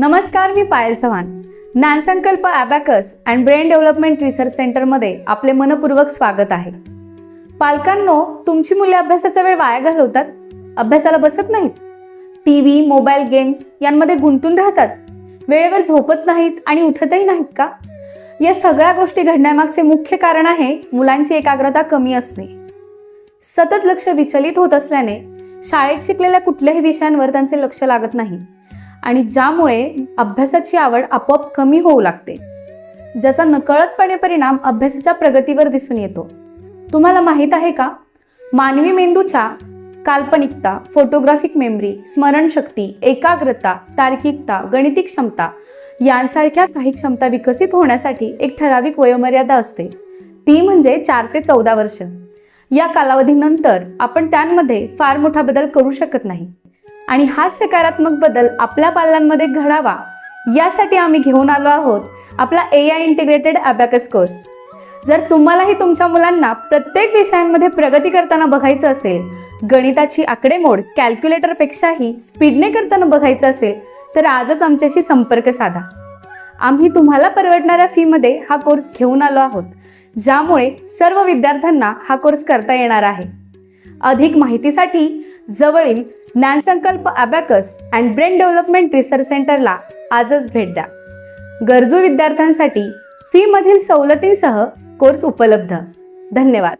नमस्कार मी Payal Chavan. Dnyansankalp abacus and brain development research सेंटरमध्ये आपले मनपूर्वक स्वागत आहे. पालकांनो तुमची मुले अभ्यासाचा वेळ वाया घालवतात? अभ्यासाला बसत नाहीत? टी व्ही मोबाईल गेम्स यांमध्ये गुंतून राहतात? वेळेवर झोपत नाहीत आणि उठतही नाहीत का? या सगळ्या गोष्टी घडण्यामागचे मुख्य कारण आहे मुलांची एकाग्रता कमी असणे. सतत लक्ष विचलित होत असल्याने शाळेत शिकलेल्या कुठल्याही विषयांवर त्यांचे लक्ष लागत नाही. आणि ज्यामुळे अभ्यासाची आवड आपोआप कमी होऊ लागते. ज्याचा नकळतपणे परिणाम अभ्यासाच्या प्रगतीवर दिसून येतो. तुम्हाला माहीत आहे का? मानवी मेंदूच्या काल्पनिकता फोटोग्राफिक मेमरी स्मरणशक्ती एकाग्रता तार्किकता गणितिक क्षमता यांसारख्या काही क्षमता विकसित होण्यासाठी एक ठराविक वयोमर्यादा असते. ती म्हणजे चार ते चौदा वर्ष. या कालावधीनंतर आपण त्यांमध्ये फार मोठा बदल करू शकत नाही. आणि हा सकारात्मक बदल आपल्या पाल्यांमध्ये घडावा यासाठी आम्ही घेऊन आलो आहोत आपला A I integrated abacus course जर तुम्हालाही तुमच्या मुलांना प्रत्येक विषयांमध्ये प्रगती करताना बघायचं असेल गणिताची आकडेमोड कॅल्क्युलेटरपेक्षाही स्पीडने करताना बघायचं असेल तर आजच आमच्याशी संपर्क साधा. आम्ही तुम्हाला परवडणाऱ्या फीमध्ये हा कोर्स घेऊन आलो आहोत ज्यामुळे सर्व विद्यार्थ्यांना हा कोर्स करता येणार आहे. अधिक माहितीसाठी जवळील Dnyansankalp abacus and brain development research सेंटरला आजच भेट द्या. गरजू विद्यार्थ्यांसाठी फीमधील सवलतींसह कोर्स उपलब्ध. धन्यवाद.